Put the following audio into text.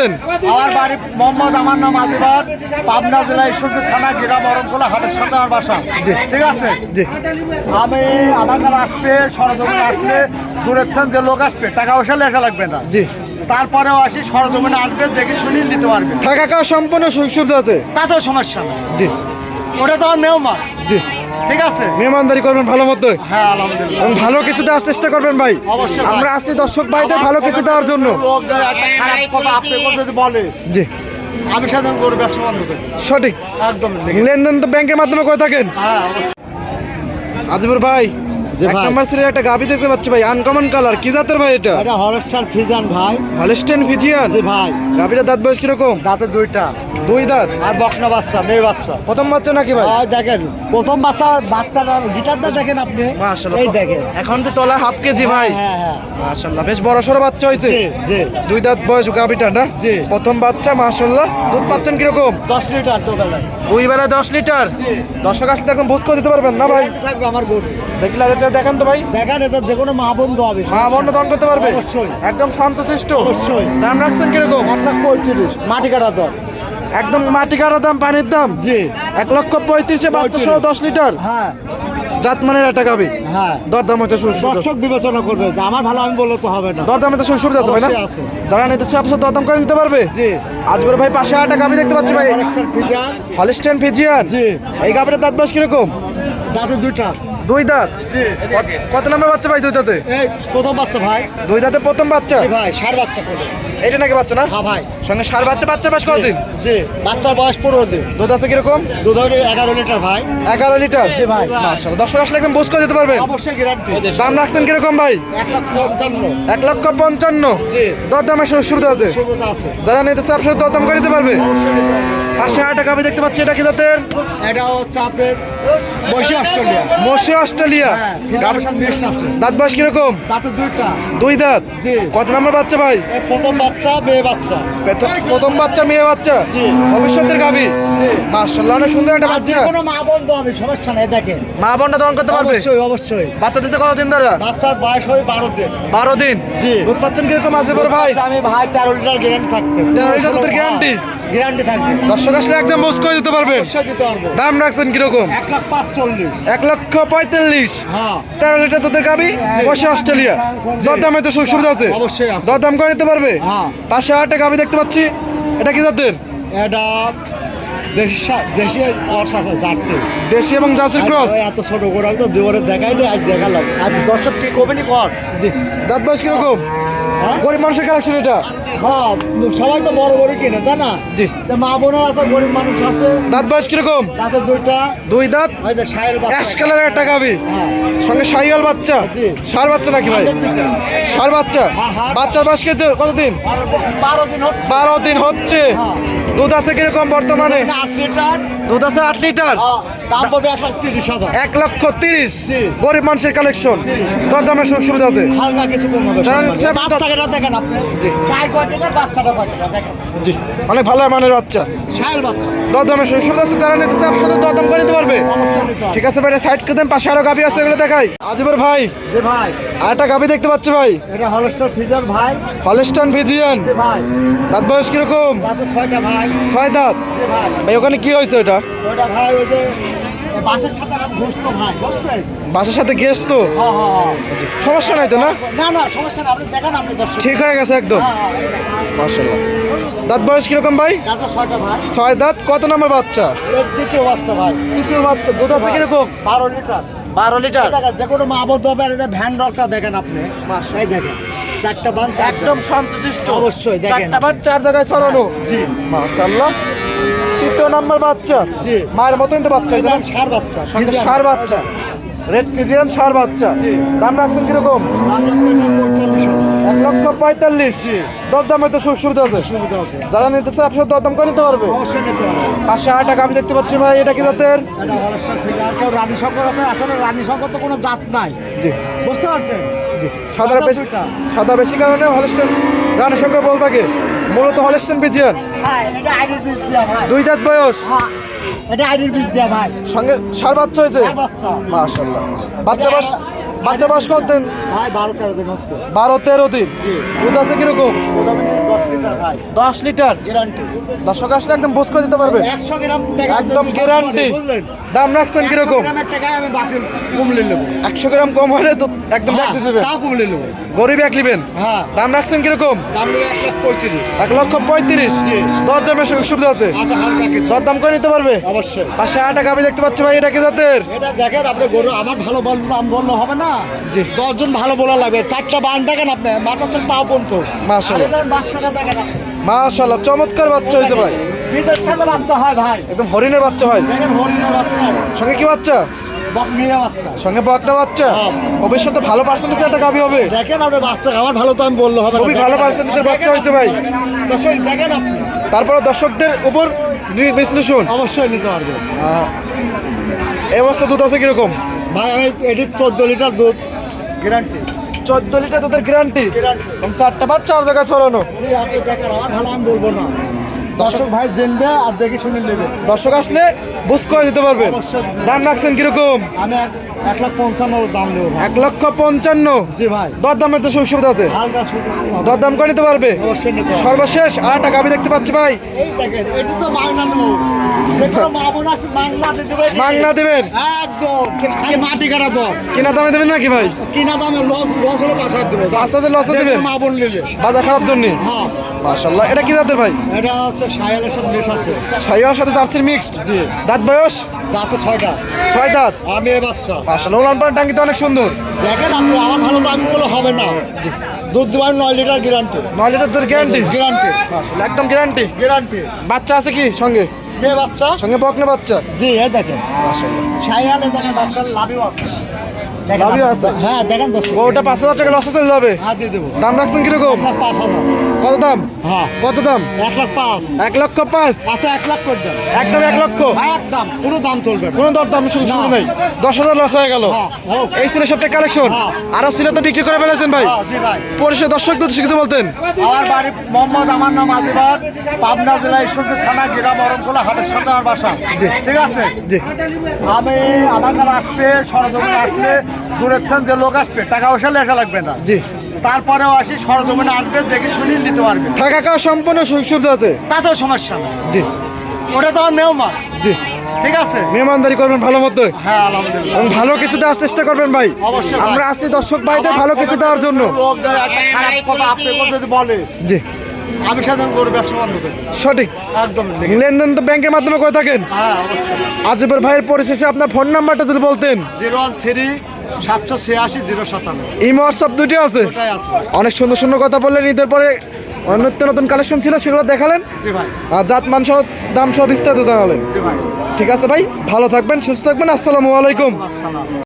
বলতেন আমার বাড়ি মোহাম্মদ আমার নাম আজিবার পাবনা জেলা ঈশ্বরদী থানা গ্রাম অরণকোলা হাটের সাথে আমার বাসা। জি। ঠিক আছে? জি। আমি আমার কাছে আসবে সরজমিনে আসলে দূরের থেকে যে লোক আসবে টাকা পয়সা লেখা লাগবে না। জি। তারপরেও আসি সরজমিনে আসবে দেখে শুনি নিতে পারবে। থাকা খাওয়া সম্পূর্ণ সুবিধা আছে। তাতেও সমস্যা নেই। জি। ওটা তো আমার মেহমান। জি। ঠিক আছে? মেহমানদারি করবেন ভালো মতো? হ্যাঁ আলহামদুলিল্লাহ। এবং ভালো কিছু দেওয়ার চেষ্টা করবেন ভাই। অবশ্যই আমরা আসছি দর্শক ভাইদের ভালো কিছু দেওয়ার জন্য। লোকদের একটা খারাপ কথা আপনি যদি বলে জি। আমি সাধারণ গরু ব্যবসা বন্ধ করি। সঠিক। একদম। লেনদেন তো ব্যাংকের মাধ্যমে করে থাকেন। হ্যাঁ অবশ্যই। আজিবুর ভাই এক ভাই। সিরিয়াল একটা গাবি দেখতে পাচ্ছি ভাই আনকমন কালার কি জাতের ভাই এটা? এটা হলস্টার ফিজান ভাই। হলস্টেন ফিজিয়ান জি ভাই। গাবিটার দাঁত বয়স কীরকম? দাঁতে দুইটা। দুই দাঁত? আর বকনা বাচ্চা মেয়ে বাচ্চা। প্রথম বাচ্চা নাকি ভাই? আর দেখেন প্রথম বাচ্চা বাচ্চাটা গিটারটা দেখেন আপনি? মাশাআল্লাহ এই দেখেন। এখন তো তলা হাফ কেজি ভাই। হ্যাঁ হ্যাঁ। মাশাআল্লাহ বেশ বড় সড়ো বাচ্চা হয়েছে জি দুই দাঁত বয়স গাবিটা না? জি। প্রথম বাচ্চা মাশাআল্লাহ। দুধ পাচ্ছেন কীরকম? দশ লিটার দুবেলায় দুই বেলা দশ লিটার? জি। দর্শক আসলে এখন বুঝ করে দিতে পারবেন না ভাই? থাকবে আমার গরু। দেখলে এটা দেখান তো ভাই। দেখেন এটা যে কোনো মা বন্ধু হবে। মা বর্ণ দন করতে পারবে? অবশ্যই। একদম শান্তশিষ্ট। অবশ্যই। দাম রাখছেন কীরকম? এক লাখ পঁয়ত্রিশ। মাটি কাটা দর। একদম মাটি কাটা দাম পানির দাম? জি। এক লক্ষ পঁয়ত্রিশে বাচ্চা দশ লিটার? হ্যাঁ। জাতমানের একটা গাবি? হ্যাঁ। দরদাম শুরু দর্শক বিবেচনা করবে। আমার ভালো আমি বললে তো হবে না। দরদাম হইতে শুরু আছে ভাই না? যারা নিতে চায় আপনার দরদাম করে নিতে পারবে। জি। আজকের ভাই পাশে আটা গাবি দেখতে পাচ্ছি ভাই। Holstein Friesian. জি। এই গাবিটার দাঁত বয়স কীরকম? দাঁতে দুইটা। দুই দাঁত? কত- নম্বর বাচ্চা ভাই দুই দাঁতে? প্রথম বাচ্চা ভাই। দুই দাঁতে প্রথম বাচ্চা? ভাই সার বাচ্চা করে এইটা নাকি বাচ্চা না? হ্যাঁ ভাই। সঙ্গে সার বাচ্চা বাচ্চা বাস কতদিন জি বাচ্চার বয়স পনেরো দিন। দুধ আছে কীরকম? দুধ এগারো লিটার ভাই। এগারো লিটার? জি ভাই। মাশাআল্লাহ। দর্শক আসলে একদম বুঝ করে দিতে পারবে অবশ্যই গ্যারান্টি দাম রাখছেন কীরকম ভাই? এক লাখ পঞ্চান্ন। এক লক্ষ পঞ্চান্ন। জি। দরদামের সুযোগ সুবিধা আছে। সুবিধা আছে। যারা নিতে চায় আপনার দরদাম করে দিতে পারবে। অবশ্যই। পাশে আটা দেখতে পাচ্ছি এটা কি জাতের? এটা হচ্ছে আপনার বসে অস্ট্রেলিয়া। মসি অস্ট্রেলিয়া। হ্যাঁ দাঁত বয়স কীরকম? তাতে দুইটা। দুই দাঁত? জি। কত নম্বর বাচ্চা ভাই? প্রথম বাচ্চা মেয়ে বাচ্চা। প্রথম বাচ্চা মেয়ে বাচ্চা? জি। ভবিষ্যতের গাবি জি। মাশাআল্লাহ অনেক সুন্দর একটা বাচ্চা। কোনো মা বন্ধু হবে সমস্যা নেই দেখেন। মা বোনটা দহন করতে পারবে? অবশ্যই অবশ্যই। বাচ্চা দিতে কতদিন ধরে? বাচ্চার বয়স হয় বারো দিন। বারো দিন? জি। দুধ পাচ্ছেন কীরকম আছে বড় ভাই? আমি ভাই তেরো লিটার গ্যারান্টি থাকবে। 13 লিটার guarantee? গ্যারান্টি থাকবে। দর্শক আসলে একদম বুঝ করে দিতে পারবে দিতে পারব। দাম রাখছেন কীরকম? এক লাখ পাঁচচল্লিশ। এক লক্ষ পঁয়তাল্লিশ। হ্যাঁ। তেরো লিটার দুধের গাবি বসে অস্ট্রেলিয়া। দরদামে তো সুযোগ সুবিধা আছে। অবশ্যই দরদাম করে নিতে পারবে? হ্যাঁ। পাশে আটটা গাবি দেখতে পাচ্ছি। এটা কি জাতের? এটা দেশি এবং জার্সির ক্রস এত ছোট করে তো জীবনে দেখাইনি আজ দেখালাম। আজ দর্শক কি কমেনি কর? জি। দাঁত বয়স কীরকম? হ্যাঁ? গরিব মানুষের কালেকশন এটা। হ্যাঁ সবাই তো বড় বড় কিনে তাই না? জি। মা বোনের আছে গরিব মানুষ আছে। দাঁত বয়স কীরকম? তাদের দুইটা। দুই দাঁত? অ্যাশ কালারের একটা গাবি হ্যাঁ। সঙ্গে সাইওয়াল বাচ্চা? সার বাচ্চা নাকি ভাই? সার বাচ্চা? হ্যাঁ, হ্যাঁ। বাচ্চার বয়স কত- কতদিন? বারো- দিন। বারো দিন হচ্ছে। দুধ আছে কীরকম বর্তমানে? দুধ আছে আট লিটার। এক লক্ষ তিরিশ। গরিব মানুষের কালেকশন। দরদামের সুযোগ সুবিধা আছে? হালকা কিছু কম হবে। জি। অনেক ভালো মানের বাচ্চা। দরদামের সুযোগ আছে যারা নিতে দরদাম করে নিতে পারবে। ঠিক আছে ভাই সাইড করে দেন পাশে আরও গাবি আছে এগুলো দেখাই। আজিবার ভাই ভাই। আর একটা গাবি দেখতে পাচ্ছি ভাই। এটা হলস্টার ফিজার ভাই। হলিস্টান ভিজিয়ান ভাই। দাঁত বয়স কীরকম? তাতে ছয়টা ভাই। ছয় দাঁত। ভাই। ওখানে কি হয়েছে এটা ওটা ভাই ওই যে বাসের সাথে আমার ভাই বুঝছেন? বাসার সাথে গেস্ট তো? হ্যাঁ হ্যাঁ হ্যাঁ। সমস্যা নাই তো না? না না সমস্যা না আপনি দেখেন আপনি দর্শক। ঠিক হয়ে গেছে একদম। দাঁত বয়স কীরকম ভাই? ছয় দাঁত কত নম্বর বাচ্চা? দ্বিতীয় বাচ্চা ভাই। তৃতীয় বাচ্চা দুধ আছে কীরকম? বারো লিটার। বারো লিটার? যে কোনো মা আবদ্ধ হবে ভ্যান রকটা দেখেন আপনি। এই দেখেন চারটা বান একদম শান্তশিষ্ট অবশ্যই, দেখেন। চারটা চার জায়গায় সরানো জি। মাশাল্লাহ তৃতীয় নাম্বার বাচ্চা? মায়ের মতোই তো বাচ্চা সার বাচ্চা। সার বাচ্চা। রেড ফিজিয়ান সার বাচ্চা। দাম রাখছেন কীরকম। এক লক্ষ পঁয়তাল্লিশ দরদামে তো সুখ সুবিধা আছে। সুবিধা আছে। যারা নিতে চায় আপনার দরদাম করে নিতে পারবে? পাঁচশো আট টাকা আমি দেখতে পাচ্ছি ভাই এটা কি জাতের? কেউ রানী শঙ্কর আসলে রানী শঙ্কর তো কোনো জাত নাই। জি। বুঝতে পারছেন? জি। সাদা বেশি সাদা বেশি কারণে হলস্টেন রানের সঙ্গে বল থাকে। মূলত হলস্টেন পিজিয়ান? হ্যাঁ দুই দাঁত বয়স? হ্যাঁ এটা আইডির বীজ দেওয়া ভাই। সঙ্গে সার বাচ্চা হয়েছে? মাশাল্লাহ বাচ্চা। বাচ্চা বাস বাচ্চা বাস করতেন ভাই বারো তেরো দিন হচ্ছে। বারো তেরো দিন। দুধ আছে কীরকম? দশ লিটার ভাই দশ লিটার? গ্যারান্টি। দর্শক আসলে একদম বুঝ করে দিতে পারবে। একশো গ্রাম একদম গ্যারান্টি দাম রাখছেন কীরকম? আমি একশো গ্রাম কম হলে তো একদম নেব। গরিব এক নেবেন। হ্যাঁ। দাম রাখছেন কীরকম? এক লক্ষ পঁয়ত্রিশ। দর দামের সুযোগ সুবিধা আছে? আচ্ছা দর দাম করে নিতে পারবে? অবশ্যই। পাশে আটা গাবি দেখতে পাচ্ছি ভাই এটা কি জাতের? এটা দেখেন আপনি গরু আমার ভালো বল- দাম বললে হবে না? জি। দশজন ভালো বলা লাগবে। চারটা বান দেখেন আপনি মাথাতে পাও পর্যন্ত। আরে বাচ্চাটা দেখেন। চমৎকার বাচ্চা হয়েছে ভাই। সাথে বাচ্চা হয় ভাই। একদম হরিণের বাচ্চা ভাই দেখেন হরিণের বাচ্চা। সঙ্গে কি বাচ্চা? সঙ্গে বকনা বাচ্চা? হ্যাঁ। ভবিষ্যতে ভালো পার্সেন্টেজের একটা গাবি হবে? দেখেন আপনি বাচ্চা আমার ভালো তো আমি বললে হবে খুবই ভালো পার্সেন্টেজের বাচ্চা হয়েছে ভাই। দর্শক দেখেন আপনি। তারপরে দর্শকদের উপর বিশ্লেষণ। অবশ্যই নিতে পারবে। এই অবস্থা দুধ আছে কীরকম? ভাই আমি এটি চোদ্দ লিটার দুধ। গ্যারান্টি চোদ্দ লিটার দুধের গ্যারান্টি গ্যারান্টি চারটা পাঁচ চার জায়গায় ছড়ানো। জি আপনি দেখেন আমার ভালো আমি বলব না। দর্শক ভাই জেনবে আর দেখে শুনে নেবে। দর্শক আসলে বুঝ করে দিতে অবশ্যই। দাম রাখছেন কীরকম? আমি এক- লাখ পঞ্চান্ন দাম দেবো এক লক্ষ পঞ্চান্ন? জি ভাই। দর দামের তো সুযোগ সুবিধা আছে। হালকা সুযোগ হবে। দর দাম করে নিতে পারবে। সর্বশেষ আর একটা গাবি দেখতে পাচ্ছি ভাই। দেখেন তো মাংনা দেবো। দেবে। এটি। মাংনা দেবেন? একদম। মাটি কাটা দর কিনা দামে দেবেন নাকি ভাই? কিনা দামে লস লস হলে পাঁচ হাজার দেবো। পাঁচ হাজার লসে দেখবে দিবেন? মা বোন নিলে। বাজার খারাপ জন্য? হ্যাঁ। মাশাল্লাহ এটা কি জাতের ভাই? এটা হচ্ছে সায়ালের সাথে মেশ আছে। সাইয়ার সাথে জার্সির মিক্সড জি। দাঁত বয়স? দাঁতে ছয়টা। ছয় দাঁত? আমি বাচ্চা। মাশাল্লাহ উলান পালান টাঙ্গিতে অনেক সুন্দর। দেখেন আপনি আমার ভালো দাম বলে হবে না। দুধ দেওয়ার নয় লিটার গ্যারান্টি নয় লিটার তোর গ্যারান্টি গ্যারান্টি একদম গ্যারান্টি গ্যারান্টি বাচ্চা আছে কি সঙ্গে? মেয়ে বাচ্চা? সঙ্গে বকনা বাচ্চা? জি এ দেখেন। মাশাল্লাহ সায়ালে দেখেন বাচ্চার লাভিও আছে। আছে? হ্যাঁ দেখেন দর্শক। ওটা পাঁচ হাজার টাকা লসে চলে যাবে। হ্যাঁ দিয়ে দেবো। দাম রাখছেন কীরকম? পাঁচ হাজার। কত দাম? হ্যাঁ। কত দাম? এক লাখ পাঁচ। এক লক্ষ পাঁচ? আচ্ছা এক লাখ করে দেন। একদম এক লক্ষ? একদম কোনো দাম। চলবে। কোনো দর দাম শুরু শুরু। নেই। দশ হাজার লস হয়ে গেল। হ্যাঁ, এই ছিল সবটা কালেকশন। আর ছিল তো বিক্রি করে ফেলেছেন ভাই। হ্যাঁ, জি ভাই। পরিষদ দর্শক দুটো কিছু বলতেন। আমার বাড়ি মোহাম্মদ আমার নাম আজিবার পাবনা জেলা ঈশ্বরদী থানা গিরা মরমকোলা হাটের সাথে আমার বাসা। ঠিক আছে? জি। আমি আমার কাছে আসবে সরজমিনে আসলে দূরের থেকে যে লোক আসবে টাকা পয়সা লেখা লাগবে না। জি। তারপরেও আসি সরজমিনে আসবে দেখে শুনে নিতে পারবে। থাকা খাওয়া সম্পূর্ণ সুযোগ সুবিধা আছে? তাতেও সমস্যা নেই। জি। ওটা তো আমার মেহমান। জি। ঠিক আছে? মেহমানদারি করবেন ভালো মতো? হ্যাঁ আলহামদুলিল্লাহ। এবং ভালো কিছু দেওয়ার চেষ্টা করবেন ভাই। অবশ্যই আমরা আসছি দর্শক ভাইদের ভালো কিছু দেওয়ার জন্য। কথা আপনি যদি বলে জি। আমি সাধারণ গরু ব্যবসা বন্ধ করি। সঠিক। একদম লেনদেন তো ব্যাংকের মাধ্যমে করে থাকেন। হ্যাঁ অবশ্যই। আজিবের ভাইয়ের পরিশেষে আপনার ফোন নাম্বারটা যদি বলতেন। জিরো ওয়ান থ্রি সাতশো ছিয়াশি জিরো সাতান্ন। এই দুটি আছে? অনেক সুন্দর সুন্দর কথা বললেন ঈদের পরে নিত্য নতুন কালেকশন ছিল সেগুলো দেখালেন? আর জাত মান সহ দাম সহ বিস্তারিত জানালেন। ঠিক আছে ভাই ভালো থাকবেন সুস্থ থাকবেন আসসালামু আলাইকুম।